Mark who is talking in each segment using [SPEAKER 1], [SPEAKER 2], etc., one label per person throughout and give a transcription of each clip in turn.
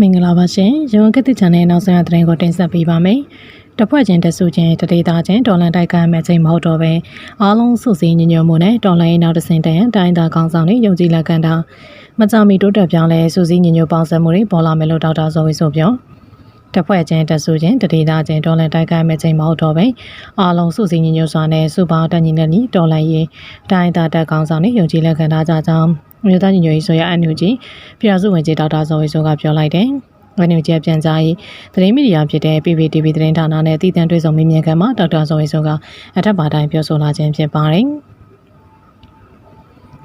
[SPEAKER 1] မင်္ဂလာပါရှင်ရုံကတိချန်တဲ့နောက်ဆုံးရသတင်းကိုတင်ဆက်ပေးပါမယ်။တဖွဲ့ချင်းတဆူချင်းတတိသားချင်းဒေါ်လန်တိုက်ခိုက်မဲ့ချိန်မဟုတ်တော့ပဲအားလုံးစုစည်းညီညွတ်မှုနဲ့ဒေါ်လန်ရဲ့နောက်တစ်ဆင့်တန်တိုင်းသားကောင်းဆောင်တွေယုံကြည်လက်ခံတာမကြမီတိုးတက်ပြောင်းလဲစုစည်းညီညွတ်ပေါင်းစပ်မှုတွေပေါ်လာမယ်လို့ဒေါက်တာဇော်ဝေဆိုပြော တဖွဲ့ချင်းတဆူချင်းတတိသားချင်းဒေါ်လန်တိုက်ခိုက်မဲ့ချိန်မဟုတ်တော့ပဲအားလုံးစုစည်းညီညွတ်စွာနဲ့စုပေါင်းတညီနဲ့ညီဒေါ်လန်ရဲ့တိုင်းသားတက်ကောင်းဆောင်တွေယုံကြည်လက်ခံတာကြောင့်မြို့သားညီညွတ်ရေးဆိုရအန်ယူဂျီပြည်တော်စုဝင်ကြီးဒေါက်တာဇော်ဝေဆိုကပြောလိုက်တယ်။ဝန်ကြီးပြန်ကြားရေးသတင်းမီဒီယာဖြစ်တဲ့ PPTV သတင်းဌာနနဲ့တည်တံ့တွေ့ဆုံမေးမြန်းခန်းမှာဒေါက်တာဇော်ဝေဆိုကအထက်ပါတိုင်းပြောဆိုလာခြင်းဖြစ်ပါတယ်။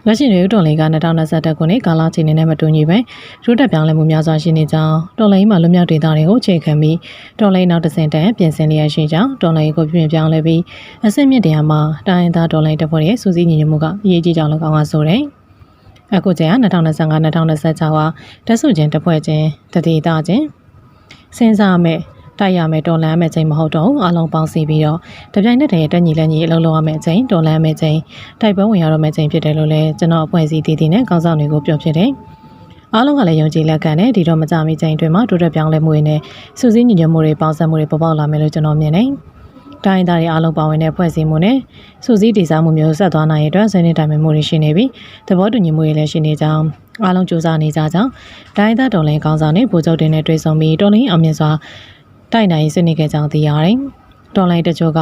[SPEAKER 1] လက်ရှိနေတော်လိန်က2021ခုနှစ်ကာလချိန်နဲ့မတူညီပဲရိုးတက်ပြောင်းလဲမှုများစွာရှိနေကြောင်းတော်လိန်မှာလွတ်မြောက်ဒေသတွေကိုအခြေခံပြီးတော်လိန်နောက်တစ်ဆင့်တန်ပြင်ဆင်လျက်ရှိကြောင်းတော်လိန်ကိုပြင်ပြောင်းလဲပြီးအဆင့်မြင့်တရားမှာတိုင်းသားတော်လိန်တပ်ဖွဲ့ရဲ့စူးစီးညီညွတ်မှုကအရေးကြီးကြောင်းလည်းကောင်းပါဆိုတယ်။အခုကျရင်2025-2026ဟာတက်စုချင်းတစ်ဖွဲ့ချင်းတတိတာချင်းစဉ်းစားမယ် တိုက်ရမယ်တော်လန်မယ်ချိန်မဟုတ်တော့ဘူးအလုံးပေါင်းစီပြီးတော့တပြိုင်နက်တည်းတက်ညီလက်ညီအလုံးလုံးရမယ်ချိန်တော်လန်မယ်ချိန်တိုက်ပွဲဝင်ရတော့မယ်ချိန်ဖြစ်တယ်လို့လည်းကျွန်တော်အဖွဲ့အစည်းတည်တည်နဲ့ကောင်းဆောင်တွေကိုပြောဖြစ်တယ်အားလုံးကလည်းယုံကြည်လက်ခံတဲ့ဒီတော့မကြမီချိန်တွင်မှတိုးတက်ပြောင်းလဲမှုတွေနဲ့စူးစီးညီညွတ်မှုတွေပေါင်းစပ်မှုတွေပေါ်ပေါက်လာမယ်လို့ကျွန်တော်မြင်တယ်။တိုင်းသားတွေအားလုံးပါဝင်တဲ့ဖွဲ့စည်းမှုနဲ့စုစည်းတည်ဆောက်မှုမျိုးဆက်သွားနိုင်ရတဲ့ဆွေးနွေးတိုင်ပင်မှုတွေရှိနေပြီးသဘောတူညီမှုတွေလည်းရှိနေကြောင်းအားလုံးစူးစမ်းနေကြကြောင်းတိုင်းသားတော်လိုင်းကောင်းဆောင်နဲ့ဗိုလ်ချုပ်တွေနဲ့တွေ့ဆုံပြီးတော်လိုင်းအောင်မြင်စွာ တိုက်နိုင်ဆွေးနွေးခဲ့ကြောင်းသိရတယ်။တော်လိုင်းတချို့က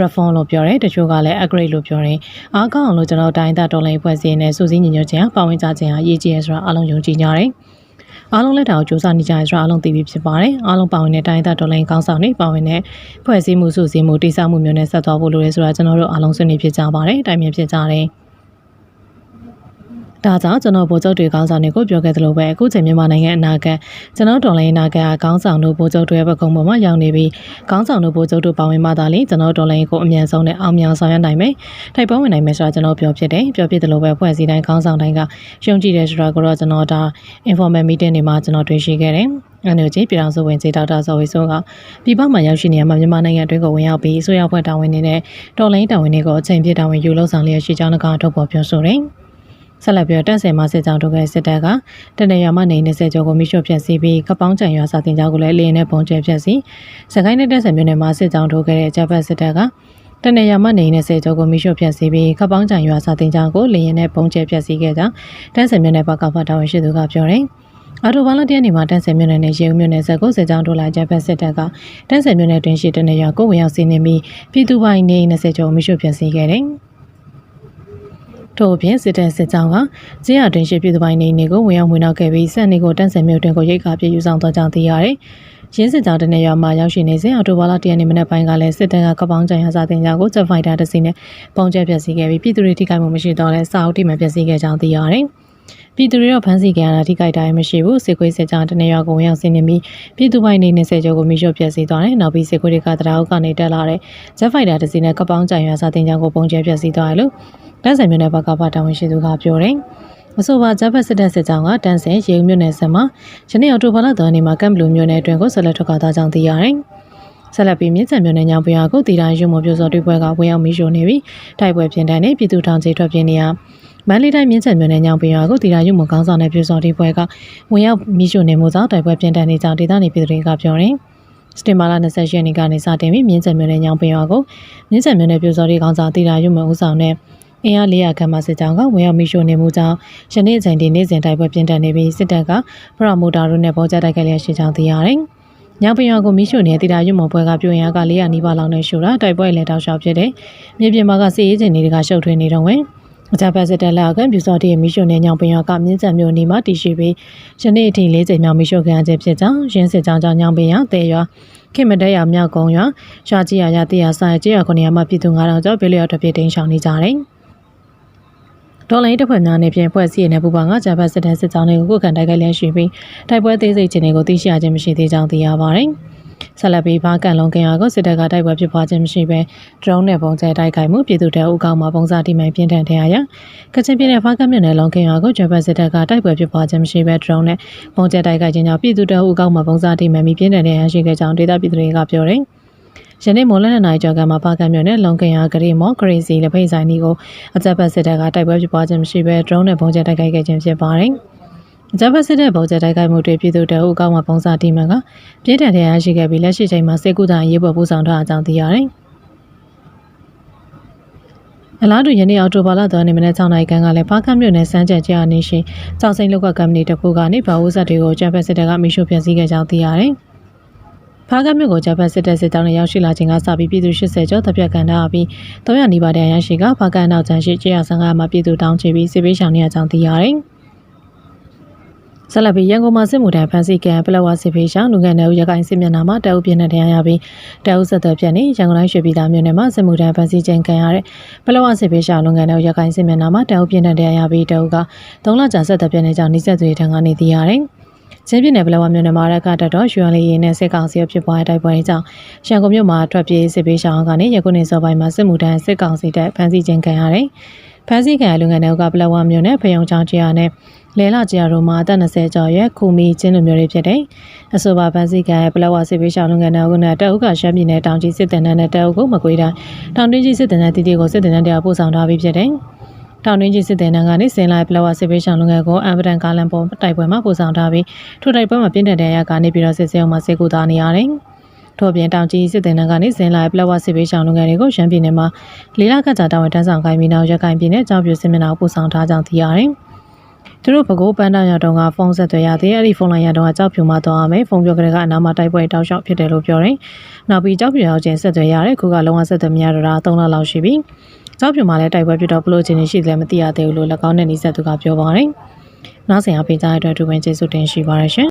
[SPEAKER 1] reform လို့ပြောတယ်တချို့ကလည်း upgrade လို့ပြောတယ်။အားကောင်းအောင်လို့ကျွန်တော်တိုင်းသားတော်လိုင်းဖွဲ့စည်းနဲ့စုစည်းညီညွတ်ခြင်းပါဝင်ကြခြင်းဟာအရေးကြီးရဆိုတာအားလုံးယုံကြည်ကြတယ်။အားလုံးလက်ထောက်စူးစမ်းနေကြရဆိုအားလုံးသိပြီးဖြစ်ပါတယ်အားလုံးပါဝင်တဲ့တိုင်းသားတော်လိုင်းကောင်းဆောင်တွေပါဝင်တဲ့ဖွဲ့စည်းမှုစုစည်းမှုတိကျမှုမျိုးနဲ့ဆက်သွားဖို့လိုတယ်ဆိုတာကျွန်တော်တို့အားလုံးဆွေးနွေးဖြစ်ကြပါတယ်တိုင်ပင်ဖြစ်ကြတယ် ဒါကြောင့်ကျွန်တော်ဗိုလ်ချုပ်တွေခေါင်းဆောင်တွေကိုပြောခဲ့သလိုပဲအခုချိန်မြန်မာနိုင်ငံအနာဂတ်ကျွန်တော်တော်လိုင်းအနာဂတ်ကခေါင်းဆောင်တို့ဗိုလ်ချုပ်တွေရဲ့ပကုံပေါ်မှာရောက်နေပြီးခေါင်းဆောင်တို့ဗိုလ်ချုပ်တို့ပါဝင်မှသာလေကျွန်တော်တော်လိုင်းကိုအမြန်ဆုံးနဲ့အောင်မြင်ဆောင်ရွက်နိုင်မယ်။ထိုက်ပွဲဝင်နိုင်မယ်ဆိုတာကျွန်တော်ပြောဖြစ်တယ်။ပြောဖြစ်သလိုပဲဖွဲ့စည်းတိုင်းခေါင်းဆောင်တိုင်းကယုံကြည်တယ်ဆိုတာကိုတော့ကျွန်တော်ဒါ informal meeting တွေမှာကျွန်တော်တွေ့ရှိခဲ့တယ်။အန်ယူဂျီပြည်တော်စုဝင်ကြီးဒေါက်တာဇော်ဝေဆိုးကပြည်ပမှာရောက်ရှိနေရမှာမြန်မာနိုင်ငံအတွင်းကိုဝင်ရောက်ပြီးအစိုးရဖွဲ့တာဝန်နေတဲ့တော်လိုင်းတာဝန်တွေကိုအချိန်ပြည့်တာဝန်ယူလုပ်ဆောင်လျက်ရှိကြောင်းကထုတ်ဖော်ပြောဆိုတယ်။ ဆက်လက်ပြီးတက်ဆယ်မစစ်ကြောင်းတို့ကစစ်တပ်ကတနင်္လာမနေ20ကျော်ကိုမိရှုဖျက်ဆီးပြီးကပောင်းချံရွာစာတင်ကြောင်းကိုလည်းလေရင်နဲ့ပုံကျဲဖျက်ဆီးစကိုင်းနဲ့တက်ဆယ်မြို့နယ်မှာစစ်ကြောင်းထုတ်ခဲ့တဲ့ဂျပန်စစ်တပ်ကတနေရမနေ20ကျော်ကိုမိရှုဖျက်ဆီးပြီးကပောင်းချံရွာစာတင်ကြောင်းကိုလေရင်နဲ့ပုံကျဲဖျက်ဆီးခဲ့ကြောင်းတက်ဆယ်မြို့နယ်ဘက်ကဖတ်တော်ရှိသူကပြောတယ်အာတိုဘာလတရက်နေ့မှာတန်းဆယ်မြို့နယ်နဲ့ရေဦးမြို့နယ်ဆက်ကိုစစ်ကြောင်းထိုးလာဂျပန်စစ်တပ်ကတန်းဆယ်မြို့နယ်တွင်ရှိတဲ့နေရာကိုဝင်ရောက်စီးနင်းပြီးပြည်သူပိုင်နေ20ကျော်မိရှုဖျက်ဆီးခဲ့တယ်။ ထို့အပြင်စစ်တပ်စစ်ကြောင်းကကျေးရတွင်ရှိပြည်သူပိုင်းနေနေကိုဝင်ရောက်ဝင်နောက်ခဲ့ပြီးစက်နေကိုတန့်ဆယ်မြို့တွင်ကိုရိတ်ကာပြည့်ယူဆောင်သွားကြောင်းသိရတယ်။ရင်းစစ်ကြောင်းတနေရွာမှာရောက်ရှိနေစဉ်အော်တိုဘာလတရက်နေ့မနက်ပိုင်းကလည်းစစ်တပ်ကကပောင်းကြံရစာတင်ကြောင်းကိုချက်ဖိုက်တာတစ်စီးနဲ့ပုံကျက်ပြက်စီခဲ့ပြီးပြည်သူတွေထိခိုက်မှုမရှိတော့လဲစာအုပ်တိမှပြက်စီခဲ့ကြောင်းသိရတယ်။ပြည်သူတွေတော့ဖမ်းဆီးကြရတာထိခိုက်တာမရှိဘူးစစ်ခွေးစစ်ကြောင်းတနေရွာကိုဝင်ရောက်ဆင်းနေပြီးပြည်သူပိုင်းနေ20ကျော်ကိုမိရှုပြက်စီသွားတယ်နောက်ပြီးစစ်ခွေးတွေကတရားဥကနေတက်လာတဲ့ဂျက်ဖိုက်တာတစ်စီးနဲ့ကပောင်းကြံရစာတင်ကြောင်းကိုပုံကျက်ပြက်စီသွားတယ်လို့ တန်းဆယ်မြို့နယ်ဘက်ကပါတာဝန်ရှိသူကပြောတယ်။အဆိုပါဂျပန်စစ်တပ်စစ်ကြောင်းကတန်းဆယ်ရေဦးမြို့နယ်ဆက်မှာယနေ့အော်တိုဘာလ3ရက်နေ့မှာကမ်ဘလူမြို့နယ်အတွင်းကိုဆက်လက်ထွက်ခွာသွားကြောင်းသိရတယ်။ဆက်လက်ပြီးမြင်းဆန်မြို့နယ်ညောင်ပွားကိုတီတာရုံမပြိုစောတွေ့ပွဲကဝင်ရောက်မီးရှို့နေပြီးတိုက်ပွဲပြင်တန်းနဲ့ပြည်သူထောင်ချီထွက်ပြေးနေရမန္တလေးတိုင်းမြင်းဆန်မြို့နယ်ညောင်ပွားကိုတီတာရုံမကောင်းဆောင်တဲ့ပြိုစောတွေ့ပွဲကဝင်ရောက်မီးရှို့နေမှုကြောင့်တိုက်ပွဲပြင်တန်းနေကြောင်းဒေသနေပြည်သူတွေကပြောတယ်။စတင်မာလာ20ရက်နေ့ကနေစတင်ပြီးမြင်းဆန်မြို့နယ်ညောင်ပွားကိုမြင်းဆန်မြို့နယ်ပြိုစောတွေ့ကောင်းဆောင်တီတာရုံမဦးဆောင်တဲ့ အင်အား400ခန့်မှစစ်ကြောင်းကဝင်ရောက်မိရှို့နေမှုကြောင့်ယနေ့အချိန်ဒီနေ့စဉ်တိုက်ပွဲပြင်းထန်နေပြီးစစ်တပ်ကပရမိုတာတို့နဲ့ပေါ်ကြတိုက်ခိုက်လျက်ရှိကြောင်းသိရတယ်။ညောင်ပင်ရွာကိုမိရှို့နေတဲ့တီတာရွတ်မော်ပွဲကပြိုရင်က400နီးပါးလောက်နဲ့ရှို့တာတိုက်ပွဲလည်းတောက်လျှောက်ဖြစ်တယ်။မြေပြင်မှာကစစ်ရေးချင်းတွေကရှုပ်ထွေးနေတော့ဝင်အကြမ်းစစ်တပ်လက်ကပြူစော်တီမီရှို့နေညောင်ပင်ရွာကမြင်းစံမြို့နီမှာတည်ရှိပြီးယနေ့အထိ၄ချိန်မြောက်မီရှို့ခံရခြင်းဖြစ်ကြောင်းရင်းစစ်ကြောင်းကြောင့်ညောင်ပင်ရွာတဲရွာခင်မတဲရွာမြောက်ကုန်းရွာရွာကြီးရွာရတရဆိုင်ကျေးရွာခုနေရာမှာပြည်သူ9000ကျော်ပြည်လျော်တစ်ပြည့်တင်းရှောင်နေကြတယ်။ ဒေါ်လာတစ်ဖွဲ့များနဲ့ပြင်ဖွဲ့စည်းရတဲ့ပူပေါင်းကဂျပန်စစ်တပ်စစ်ကြောင်းတွေကိုခုခံတိုက်ခိုက်လျက်ရှိပြီးတိုက်ပွဲသေးစိတ်ခြင်းတွေကိုသိရှိရခြင်းမရှိသေးကြောင်းသိရပါတယ်။ဆက်လက်ပြီးဘာကန်လုံးကင်ယာကိုစစ်တပ်ကတိုက်ပွဲဖြစ်ပွားခြင်းမရှိဘဲ drone နဲ့ပုံကျဲတိုက်ခိုက်မှုပြည်သူတပ်ဦးကောင်မှပုံစံတိမိုင်ပြင်းထန်တဲ့အရာကချင်ပြည်နယ်ဘာကန်မြို့နယ်လုံးကင်ယာကိုဂျပန်စစ်တပ်ကတိုက်ပွဲဖြစ်ပွားခြင်းမရှိဘဲ drone နဲ့ပုံကျဲတိုက်ခိုက်ခြင်းကြောင့်ပြည်သူတပ်ဦးကောင်မှပုံစံတိမိုင်ပြင်းထန်တဲ့အရာရှိခဲ့ကြောင်းဒေသပြည်သူတွေကပြောတယ်။ ယနေ့မိုးလနဲ့နိုင်ကျော်ကမှာပါကမြို့နယ်လုံကင်ရဂရီမော်ဂရီစီလက်ဖိတ်ဆိုင်ဒီကိုအကြပ်ပတ်စစ်တပ်ကတိုက်ပွဲဖြစ်ပွားခြင်းမရှိဘဲ drone နဲ့ပုံကျဲတိုက်ခိုက်ခဲ့ခြင်းဖြစ်ပါတယ်။အကြမ်းဖက်စစ်တဲ့ပုံစံတိုက်ခိုက်မှုတွေပြည်သူတအုပ်ကောင်းမှပုံစံတီမန်ကပြင်းထန်တဲ့အရှိခဲ့ပြီးလက်ရှိချိန်မှာစစ်ကူတာရေးပေါ်ပို့ဆောင်ထားအကြောင်းသိရတယ်။အလားတူယနေ့အောက်တိုဘာလ3ရက်နေ့မနက်6နာရီခန့်ကလည်းဖားကတ်မြို့နယ်စမ်းကြက်ကျအနေရှိကြောက်စိမ့်လောက်ကကမ္ပဏီတစ်ခုကနေဘာဝုဇက်တွေကိုအကြမ်းဖက်စစ်တပ်ကမိရှုဖျက်ဆီးခဲ့ကြောင်းသိရတယ်။ ဖားကတ်မြို့ကိုဂျပန်စစ်တပ်စစ်တောင်းနဲ့ရောက်ရှိလာခြင်းကစပြီးပြည်သူ80ကျော်တပ်ပြတ်ကန်ထားပြီး300နီးပါးတန်ရရှိကဖားကတ်နောက်ကျန်ရှိကျေးရဆန်ကမှာပြည်သူတောင်းချပြီးစစ်ပေးရှောင်နေရကြောင်းသိရတယ်။ဆက်လက်ပြီးရန်ကုန်မှာစစ်မှုထမ်းဖမ်းဆီးကန်ပလက်ဝစစ်ဖေးရှောင်းလူငယ်နယ်ဦးရခိုင်စစ်မျက်နှာမှာတအုပ်ပြင်းတဲ့တရားရပြီးတအုပ်ဆက်သွယ်ပြက်နေရန်ကုန်တိုင်းရွှေပြည်သာမြို့နယ်မှာစစ်မှုထမ်းဖမ်းဆီးခြင်းခံရတဲ့ပလက်ဝစစ်ဖေးရှောင်းလူငယ်နယ်ဦးရခိုင်စစ်မျက်နှာမှာတအုပ်ပြင်းတဲ့တရားရပြီးတအုပ်က3လကြာဆက်သွယ်ပြက်နေကြောင်းနှိစက်သွေးထံကနေသိရတယ်။ ချင်းပြည်နယ်ပလက်ဝမြို့နယ်မှာရကတတော်ရွှေလေးရင်းနဲ့စစ်ကောင်စီဖြစ်ပွားတဲ့တိုက်ပွဲကြောင့်ရန်ကုန်မြို့မှာထွက်ပြေးစစ်ပေးရှောင်းကနေရခုနေစောပိုင်းမှာစစ်မှုထမ်းစစ်ကောင်စီတပ်ဖမ်းဆီးခြင်းခံရတယ်။ဖမ်းဆီးခံရလူငယ်တွေကပလက်ဝမြို့နယ်ဖယုံချောင်းကျရနဲ့လဲလာကျရတို့မှာအသက်20ကျော်ရွယ်ခူမီချင်းလူမျိုးတွေဖြစ်တယ်။အဆိုပါဖမ်းဆီးခံရပလက်ဝစစ်ပေးရှောင်းလူငယ်တွေကနဲ့တအုပ်ကရှမ်းပြည်နယ်တောင်ကြီးစစ်တပ်နဲ့တအုပ်ကိုမကွေးတိုင်းတောင်တွင်းကြီးစစ်တပ်နဲ့တီတီကိုစစ်တပ်နဲ့တရားပို့ဆောင်ထားပြီးဖြစ်တယ်။ တောင်တွင်းကြီးစစ်တဲ့နန်းကနေစင်လိုက်ပလဝစစ်ပေးရှောင်းလူငယ်ကိုအမ်ဗဒန်ကာလန်ပေါ်တိုက်ပွဲမှာပို့ဆောင်ထားပြီးထိုတိုက်ပွဲမှာပြင်းထန်တဲ့ရကနေပြီးတော့စစ်စေအောင်မှာစေကူသားနေရတယ်။ထို့ပြင်တောင်ကြီးစစ်တဲ့နန်းကနေစင်လိုက်ပလဝစစ်ပေးရှောင်းလူငယ်တွေကိုရှမ်းပြည်နယ်မှာလေးလကကြာတာဝန်တန်းဆောင်ခိုင်းပြီးနောက်ရခိုင်ပြည်နယ်ကြောင်ပြူစစ်မျက်နှာပို့ဆောင်ထားကြောင်းသိရတယ်။သူတို့ဘကိုးပန်းတောင်ရတော့ကဖုန်းဆက်သွယ်ရသေးအဲ့ဒီဖုန်းလိုင်းရတော့ကကြောက်ဖြူမှသွားရမယ်ဖုန်းပြောကြတဲ့ကအနားမှာတိုက်ပွဲတောက်လျှောက်ဖြစ်တယ်လို့ပြောတယ်။နောက်ပြီးကြောက်ဖြူရောက်ချင်းဆက်သွယ်ရတယ်ခုကလုံးဝဆက်သွယ်မရတော့တာ3လလောက်ရှိပြီ။ ကြောက်ဖြူမှာလည်းတိုက်ပွဲဖြစ်တော့ဘလို့ချင်းနေရှိတယ်မသိရသေးဘူးလို့၎င်းနဲ့နှိစက်သူကပြောပါတယ်။နောက်ဆိုင်အပေးကြတဲ့အတွက်သူဝင်ကျေးဇူးတင်ရှိပါတယ်ရှင်